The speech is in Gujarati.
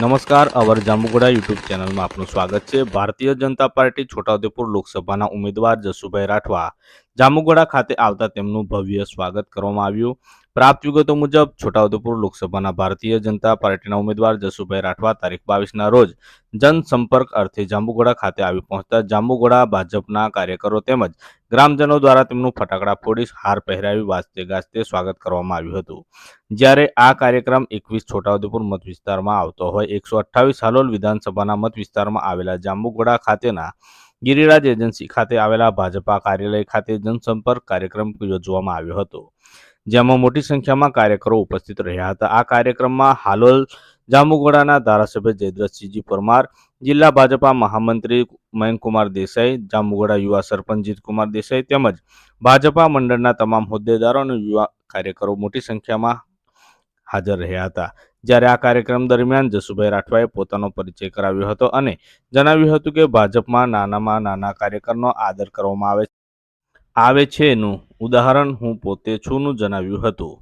નમસ્કાર, અવર જાંબુગોડા યુટ્યુબ ચેનલમાં આપનું સ્વાગત છે. ભારતીય જનતા પાર્ટી છોટાઉદેપુર લોકસભાના ઉમેદવાર જસુભાઈ રાઠવા. જાંબુગોડા ખાતે આવતા તેમનું ભવ્ય સ્વાગત કરવામાં આવ્યું. પ્રાપ્ત વિગતો મુજબ, છોટાઉદેપુર લોકસભાના ભારતીય જનતા પાર્ટીના ઉમેદવાર જસુભાઈ રાઠવા તારીખ બાવીસના રોજ જનસંપર્ક અર્થે જાંબુગોડા ખાતે આવી પહોંચતા જાંબુગોડા ભાજપના કાર્યકરો તેમજ ગ્રામજનો દ્વારા તેમનું ફટાકડા ફોડી હાર પહેરાવી વાજતે ગાજતે સ્વાગત કરવામાં આવ્યું હતું. જ્યારે આ કાર્યક્રમ એકવીસ છોટાઉદેપુર મત વિસ્તારમાં આવતો હોય, એકસો અઠ્ઠાવીસ હાલોલ વિધાનસભાના મત વિસ્તારમાં આવેલા જાંબુગોડા ખાતેના ગિરિરાજ એજન્સી ખાતે આવેલા ભાજપા કાર્યાલય ખાતે જનસંપર્ક કાર્યક્રમ યોજવામાં આવ્યો હતો, જેમાં મોટી સંખ્યામાં કાર્યકરો ઉપસ્થિત રહ્યા હતા. આ કાર્યક્રમમાં હાલોલ જાંબુગોડાના ધારાસભ્ય જયદ્રથસિંહજી પરમાર, જિલ્લા ભાજપા મહામંત્રી મયંકુમાર દેસાઈ જાંબુગોડા યુવા સરપંચ જીતકુમાર દેસાઈ તેમજ ભાજપા મંડળના તમામ હોદ્દેદારો અને યુવા કાર્યકરો મોટી સંખ્યામાં હાજર રહ્યા હતા. જ્યારે આ કાર્યક્રમ દરમિયાન જસુભાઈ રાઠવાએ પોતાનો પરિચય કરાવ્યો હતો અને જણાવ્યું હતું કે ભાજપમાં નાનામાં નાના કાર્યકરનો આદર કરવામાં આવે આવે છે એનું ઉદાહરણ હું પોતે છુંનું જણાવ્યું હતું.